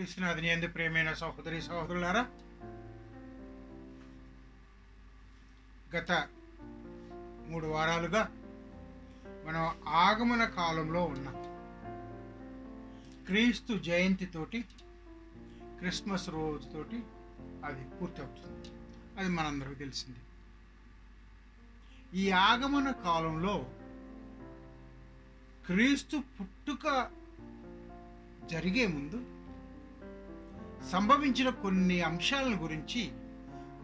క్రీస్తునాథుని ఎందు ప్రేమైన సహోదరి సహోదరులారా గత మూడు వారాలుగా మనం ఆగమన కాలంలో ఉన్నాం. క్రీస్తు జయంతితోటి క్రిస్మస్ రోజుతోటి అది పూర్తవుతుంది. అది మనందరికీ తెలిసింది. ఈ ఆగమన కాలంలో క్రీస్తు పుట్టుక జరిగే ముందు సంభవించిన కొన్ని అంశాలను గురించి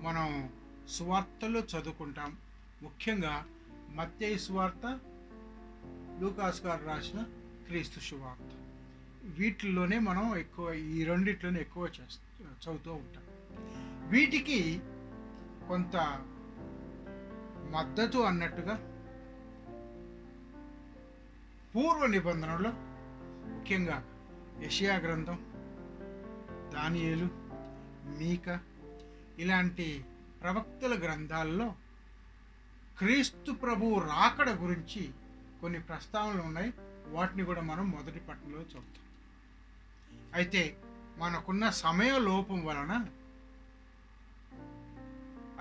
మనం సువార్తలో చదువుకుంటాం. ముఖ్యంగా మత్తయి సువార్త లూకాస్ గారు రాసిన క్రీస్తు సువార్త. వీటిల్లోనే మనం ఎక్కువ ఈ రెండిట్లోనే ఎక్కువ చేస్తూ చదువుతూ ఉంటాం. వీటికి కొంత మద్దతు అన్నట్టుగా పూర్వ నిబంధనలో ముఖ్యంగా యషియా గ్రంథం దానియేలు మీక ఇలాంటి ప్రవక్తల గ్రంథాల్లో క్రీస్తు ప్రభు రాకడ గురించి కొన్ని ప్రస్తావనలు ఉన్నాయి. వాటిని కూడా మనం మొదటి పట్టణంలో చదువుతాం అయితే మనకున్న సమయ లోపం వలన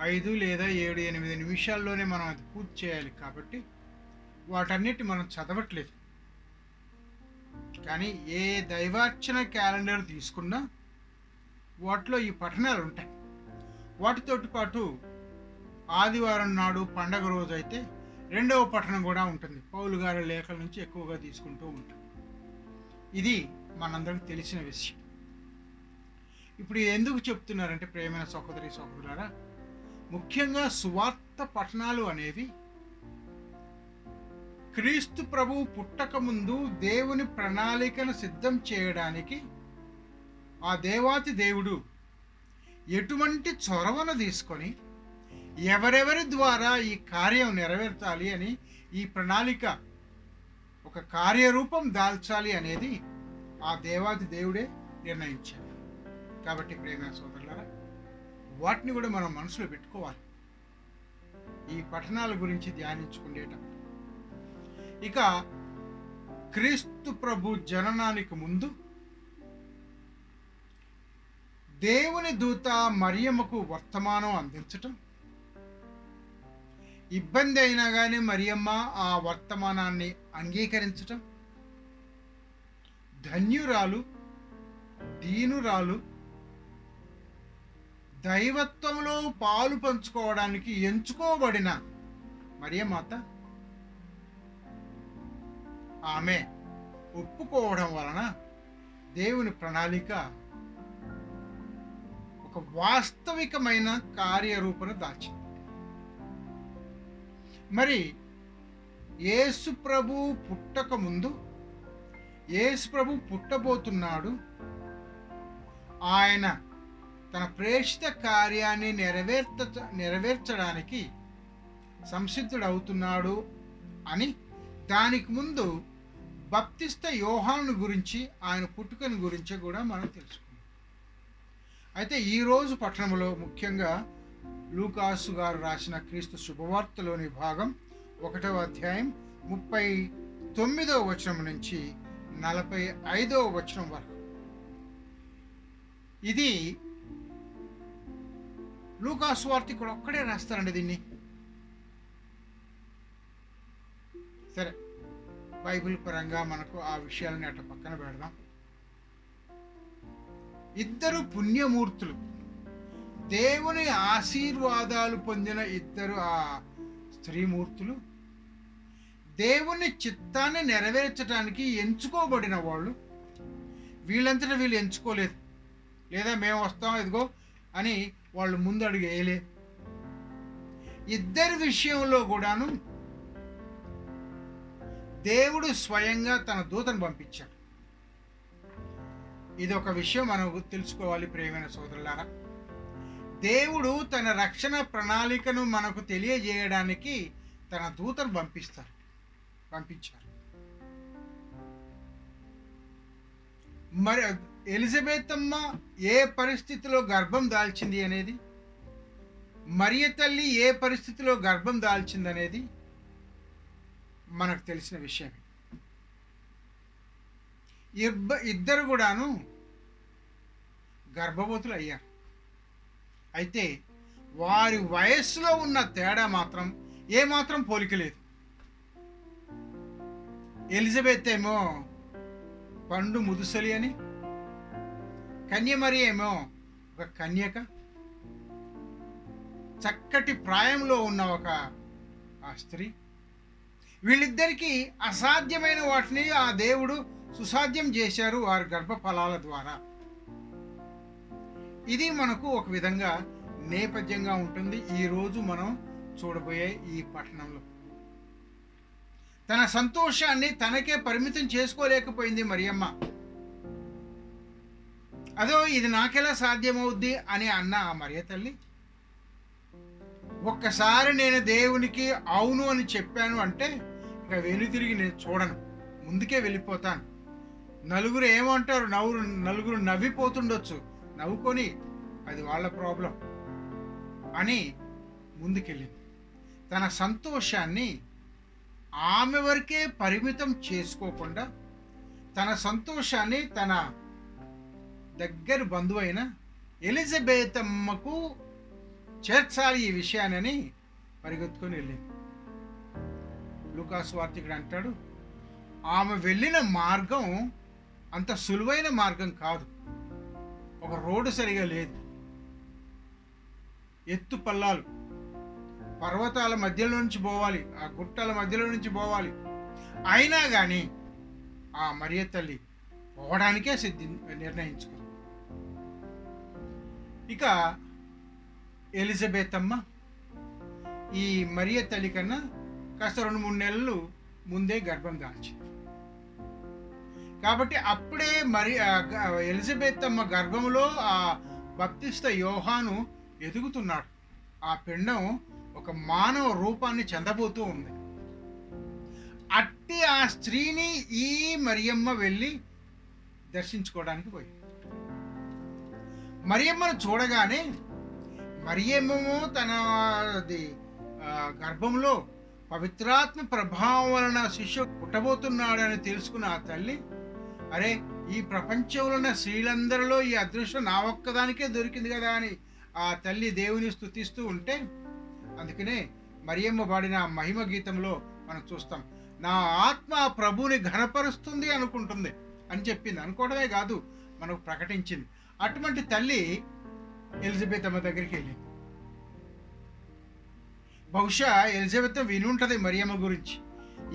ఐదు లేదా ఏడు ఎనిమిది నిమిషాల్లోనే మనం అది పూర్తి చేయాలి కాబట్టి వాటన్నిటి మనం చదవట్లేదు. కానీ ఏ దైవార్చన క్యాలెండర్ తీసుకున్నా వాటిలో ఈ పఠనాలు ఉంటాయి. వాటితోటి పాటు ఆదివారం నాడు పండగ రోజు అయితే రెండవ పఠనం కూడా ఉంటుంది. పౌలు గారి లేఖల నుంచి ఎక్కువగా తీసుకుంటూ ఉంటాం. ఇది మనందరికి తెలిసిన విషయం. ఇప్పుడు ఎందుకు చెప్తున్నారంటే ప్రేమైన సహోదరి సహోదరులారా ముఖ్యంగా సువార్త పఠనాలు అనేవి క్రీస్తు ప్రభువు పుట్టక ముందు దేవుని ప్రణాళికను సిద్ధం చేయడానికి ఆ దేవాతి దేవుడు ఎటువంటి చొరవను తీసుకొని ఎవరెవరి ద్వారా ఈ కార్యం నెరవేర్చాలి అని ఈ ప్రణాళిక ఒక కార్యరూపం దాల్చాలి అనేది ఆ దేవాది దేవుడే నిర్ణయించాడు. కాబట్టి ప్రేమ సోదరులారా వాటిని కూడా మనం మనసులో పెట్టుకోవాలి. ఈ పఠనాల గురించి ధ్యానించుకునేటప్పుడు ఇక క్రీస్తు ప్రభు జననానికి ముందు దేవుని దూత మరియమ్మకు వర్తమానం అందించటం? ఇబ్బంది అయినా కానీ మరియమ్మ ఆ వర్తమానాన్ని అంగీకరించటం? ధన్యురాలు దీనురాలు దైవత్వంలో పాలు పంచుకోవడానికి ఎంచుకోబడిన మరియమాత ఆమె ఒప్పుకోవడం వలన దేవుని ప్రణాళిక ఒక వాస్తవికమైన కార్యరూపను దాచింది మరి యేసు ప్రభు పుట్టక ముందు యేసు ప్రభు పుట్టబోతున్నాడు ఆయన తన ప్రేషిత కార్యాన్ని నెరవేర్చ నెరవేర్చడానికి సంసిద్ధుడవుతున్నాడు అని దానికి ముందు బప్తిస్త యోహాను గురించి ఆయన పుట్టుకని గురించి కూడా మనం తెలుసుకున్నాం అయితే ఈరోజు పట్టణంలో ముఖ్యంగా లూకాసు గారు రాసిన క్రీస్తు శుభవార్తలోని భాగం ఒకటవ అధ్యాయం ముప్పై తొమ్మిదవ వచనం నుంచి నలభై ఐదవ వచనం వరకు. ఇది లూకాసు వార్త ఇక్కడ ఒక్కడే రాస్తారండి దీన్ని. సరే బైబిల్ పరంగా మనకు ఆ విషయాలని అట్లా పక్కన పెడదాం. ఇద్దరు పుణ్యమూర్తులు. దేవుని ఆశీర్వాదాలు పొందిన ఇద్దరు ఆ స్త్రీమూర్తులు. దేవుని చిత్తాన్ని నెరవేర్చడానికి ఎంచుకోబడిన వాళ్ళు. వీళ్ళంతటా వీళ్ళు ఎంచుకోలేదు. లేదా మేము వస్తాం ఇదిగో అని వాళ్ళు ముందడుగు వేయలేదు ఇద్దరి విషయంలో కూడాను దేవుడు స్వయంగా తన దూతను పంపించాడు. ఇది ఒక విషయం మనం తెలుసుకోవాలి ప్రియమైన సోదరులారా. దేవుడు తన రక్షణ ప్రణాళికను మనకు తెలియజేయడానికి తన దూతను పంపిస్తారు పంపించారు. మరి ఎలిజబెత్ అమ్మ ఏ పరిస్థితిలో గర్భం దాల్చింది అనేది? మరియ తల్లి ఏ పరిస్థితిలో గర్భం దాల్చింది అనేది మనకు తెలిసిన విషయమే. ఇబ్బ ఇద్దరు కూడాను గర్భవతులు అయ్యారు. అయితే వారి వయస్సులో ఉన్న తేడా మాత్రం ఏమాత్రం పోలిక లేదు. ఎలిజబెత్ ఏమో పండు ముదుసలి అని కన్యమరి ఏమో ఒక కన్యక చక్కటి ప్రాయంలో ఉన్న ఒక ఆ స్త్రీ. వీళ్ళిద్దరికీ అసాధ్యమైన వాటిని ఆ దేవుడు సుసాధ్యం చేశారు వారి గర్భఫలాల ద్వారా. ఇది మనకు ఒక విధంగా నేపథ్యంగా ఉంటుంది. ఈరోజు మనం చూడబోయే ఈ పట్టణంలో. తన సంతోషాన్ని తనకే పరిమితం చేసుకోలేకపోయింది మరియమ్మ. అదో ఇది నాకెలా సాధ్యమవుద్ది అని అన్న ఆ మరియ తల్లి. ఒక్కసారి నేను దేవునికి అవును అని చెప్పాను అంటే ఇక వెనుతిరిగి నేను చూడను. ముందుకే వెళ్ళిపోతాను. నలుగురు ఏమంటారు? నవ్వు నలుగురు నవ్విపోతుండొచ్చు. నవ్వుకొని అది వాళ్ళ ప్రాబ్లం అని ముందుకెళ్ళింది. తన సంతోషాన్ని ఆమె వరకే పరిమితం చేసుకోకుండా తన సంతోషాన్ని తన దగ్గర బంధువైన ఎలిజబెత్ అమ్మకు చేర్చాలి ఈ విషయాన్ని పరిగెత్తుకొని వెళ్ళింది. లూకాస్ వార్తికుడు అంటాడు ఆమె వెళ్ళిన మార్గం అంత సులువైన మార్గం కాదు. ఒక రోడ్డు సరిగా లేదు. ఎత్తు పల్లాలు. పర్వతాల మధ్యలో నుంచి పోవాలి. ఆ గుట్టల మధ్యలో నుంచి పోవాలి. అయినా కానీ ఆ మరియ తల్లి పోవడానికే సిద్ధి నిర్ణయించుకుంది. ఇక ఎలిజబెత్ అమ్మ ఈ మరియ తల్లి కన్నా కాస్త రెండు మూడు నెలలు ముందే గర్భం దాల్చింది. కాబట్టి అప్పుడే మరి ఎలిజబెత్ అమ్మ గర్భంలో ఆ బప్తిస్త యోహాను ఎదుగుతున్నాడు. ఆ పిండం ఒక మానవ రూపాన్ని చెందబోతూ ఉంది. అట్టి ఆ స్త్రీని ఈ మరియమ్మ వెళ్ళి దర్శించుకోవడానికి పోయింది మరియమ్మను చూడగానే మరియమ్మము తన గర్భంలో పవిత్రాత్మ ప్రభావం వలన శిష్యు పుట్టబోతున్నాడని తెలుసుకున్న ఆ తల్లి అరే ఈ ప్రపంచంలో ఉన్న స్త్రీలందరిలో ఈ అదృష్టం నా ఒక్కదానికే దొరికింది కదా అని ఆ తల్లి దేవుని స్థుతిస్తూ ఉంటే అందుకనే మరియమ్మ పాడిన మహిమ గీతంలో మనం చూస్తాం నా ఆత్మ ప్రభుని ఘనపరుస్తుంది అనుకుంటుంది అని చెప్పింది. అనుకోవడమే కాదు మనకు ప్రకటించింది. అటువంటి తల్లి ఎలిజబెత్ అమ్మ దగ్గరికి వెళ్ళింది. బహుశా ఎలిజబెత్ వినుంటది మరియమ్మ గురించి.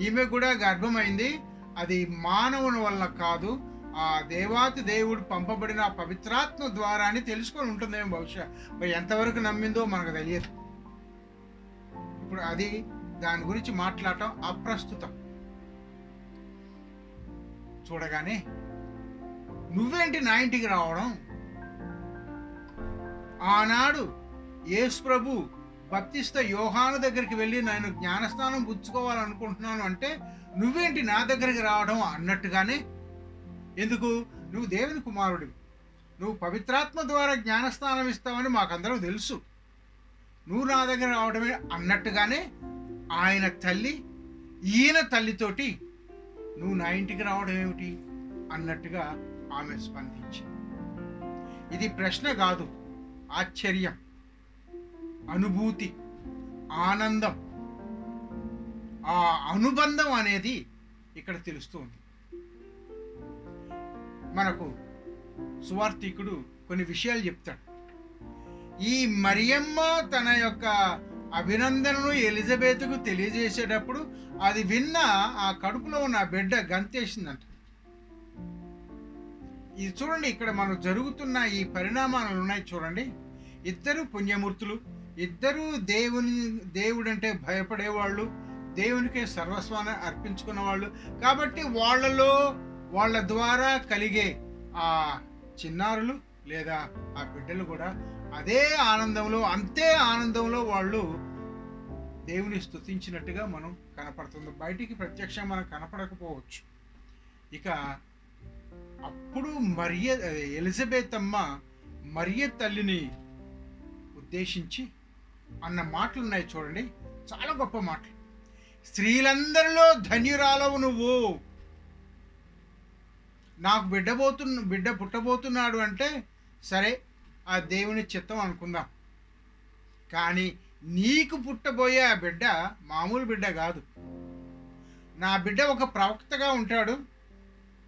ఈమె కూడా గర్భమైంది అది మానవుని వల్ల కాదు ఆ దేవాతి దేవుడు పంపబడిన పవిత్రాత్మ ద్వారా అని తెలుసుకొని ఉంటుందేమో బహుశా. మరి ఎంతవరకు నమ్మిందో మనకు తెలియదు. ఇప్పుడు అది దాని గురించి మాట్లాడటం అప్రస్తుతం. చూడగానే నువ్వేంటి నా ఇంటికి రావడం? ఆనాడు యేసు ప్రభు బప్తిస్త యోహాను దగ్గరికి వెళ్ళి నేను జ్ఞానస్నానం పుచ్చుకోవాలనుకుంటున్నాను అంటే నువ్వేంటి నా దగ్గరికి రావడం అన్నట్టుగానే? ఎందుకు? నువ్వు దేవుని కుమారుడివి. నువ్వు పవిత్రాత్మ ద్వారా జ్ఞానస్నానం ఇస్తావని మాకందరం తెలుసు. నువ్వు నా దగ్గర రావడమే అన్నట్టుగానే ఆయన తల్లి ఈయన తల్లితోటి నువ్వు నా ఇంటికి రావడం ఏమిటి? అన్నట్టుగా ఆమె స్పందించింది. ఇది ప్రశ్న కాదు ఆశ్చర్యం. అనుభూతి ఆనందం. ఆ అనుబంధం అనేది ఇక్కడ తెలుస్తుంది. మనకు సువార్థికుడు కొన్ని విషయాలు చెప్తాడు. ఈ మరియమ్మ తన యొక్క అభినందనను ఎలిజబెత్కు తెలియజేసేటప్పుడు అది విన్న ఆ కడుపులో ఉన్న బిడ్డ గంతేసిందంట. ఇది చూడండి ఇక్కడ మనం జరుగుతున్న ఈ పరిణామాలు ఉన్నాయి చూడండి. ఇద్దరు పుణ్యమూర్తులు ఇద్దరూ దేవుని దేవుడంటే భయపడేవాళ్ళు దేవునికే సర్వస్వాన్ని అర్పించుకున్న వాళ్ళు కాబట్టి వాళ్ళలో వాళ్ళ ద్వారా కలిగే ఆ చిన్నారులు లేదా ఆ బిడ్డలు కూడా అదే ఆనందంలో అంతే ఆనందంలో వాళ్ళు దేవుని స్థుతించినట్టుగా మనం కనపడుతుంది. బయటికి ప్రత్యక్షంగా మనం కనపడకపోవచ్చు. ఇక అప్పుడు మరియ ఎలిజబెత్ అమ్మ మరియ తల్లిని ఉద్దేశించి అన్న మాటలు ఉన్నాయి చూడండి. చాలా గొప్ప మాటలు. స్త్రీలందరిలో ధన్యురాలవు నువ్వు. నాకు బిడ్డబోతు బిడ్డ పుట్టబోతున్నాడు అంటే సరే ఆ దేవుని చిత్తం అనుకుందాం. కానీ నీకు పుట్టబోయే ఆ బిడ్డ మామూలు బిడ్డ కాదు. నా బిడ్డ ఒక ప్రవక్తగా ఉంటాడు.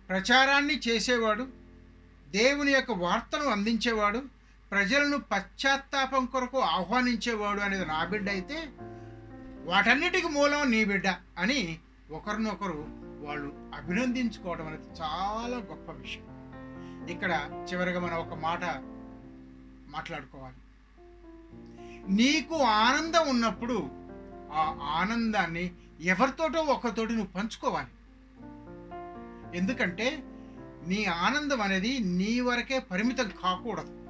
ప్రచారాన్ని చేసేవాడు. దేవుని యొక్క వార్తను అందించేవాడు. ప్రజలను పశ్చాత్తాపం కొరకు ఆహ్వానించేవాడు అనేది నా బిడ్డ అయితే వాటన్నిటికి మూలం నీ బిడ్డ అని ఒకరినొకరు వాళ్ళు అభినందించుకోవడం అనేది చాలా గొప్ప విషయం. ఇక్కడ చివరిగా మనం ఒక మాట మాట్లాడుకోవాలి. నీకు ఆనందం ఉన్నప్పుడు ఆ ఆనందాన్ని ఎవరితోటో ఒకరితోటి నువ్వు పంచుకోవాలి. ఎందుకంటే నీ ఆనందం అనేది నీ వరకే పరిమితం కాకూడదు.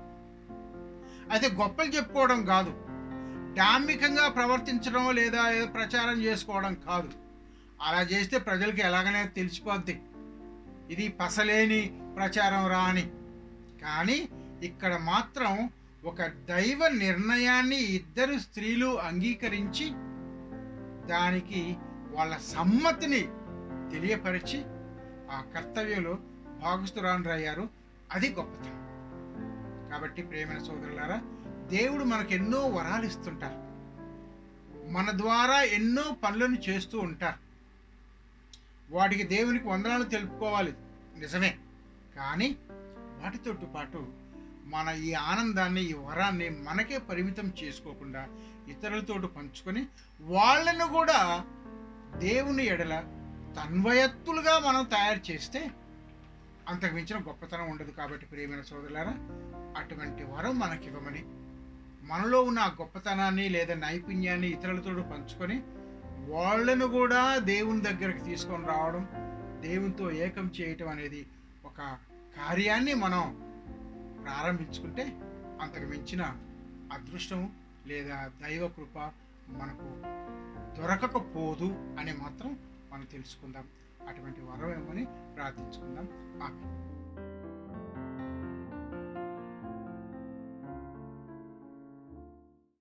అయితే గొప్పలు చెప్పుకోవడం కాదు. డాంబికంగా ప్రవర్తించడం లేదా ఏదో ప్రచారం చేసుకోవడం కాదు. అలా చేస్తే ప్రజలకి ఎలాగనే తెలిసిపోద్ది. ఇది పసలేని ప్రచారం రా అని. కానీ ఇక్కడ మాత్రం ఒక దైవ నిర్ణయాన్ని ఇద్దరు స్త్రీలు అంగీకరించి దానికి వాళ్ళ సమ్మతిని తెలియపరిచి ఆ కర్తవ్యంలో భాగస్థురాండ్రయ్యారు అది గొప్పతనం. కాబట్టి ప్రేమైన సోదరులారా దేవుడు మనకు ఎన్నో వరాలు ఇస్తుంటారు. మన ద్వారా ఎన్నో పనులను చేస్తూ ఉంటారు. వాటికి దేవునికి వందనాలు తెలుపుకోవాలి. నిజమే. కానీ వాటితో పాటు మన ఈ ఆనందాన్ని ఈ వరాన్ని మనకే పరిమితం చేసుకోకుండా ఇతరులతో పంచుకొని వాళ్ళను కూడా దేవుని ఎడల తన్వయత్తులుగా మనం తయారు చేస్తే అంతకు మించిన గొప్పతనం ఉండదు కాబట్టి ప్రియమైన సోదరులారా అటువంటి వరం మనకి ఇవ్వమని మనలో ఉన్న గొప్పతనాన్ని లేదా నైపుణ్యాన్ని ఇతరులతో పంచుకొని వాళ్ళను కూడా దేవుని దగ్గరికి తీసుకొని రావడం దేవునితో ఏకం చేయటం అనేది ఒక కార్యాన్ని మనం ప్రారంభించుకుంటే అంతకు మించిన అదృష్టం లేదా దైవ కృప మనకు దొరకకపోదు అని మాత్రం మనం తెలుసుకుందాం. అటువంటి వరం ఏమని ప్రార్థించుకుందాం. ఆమె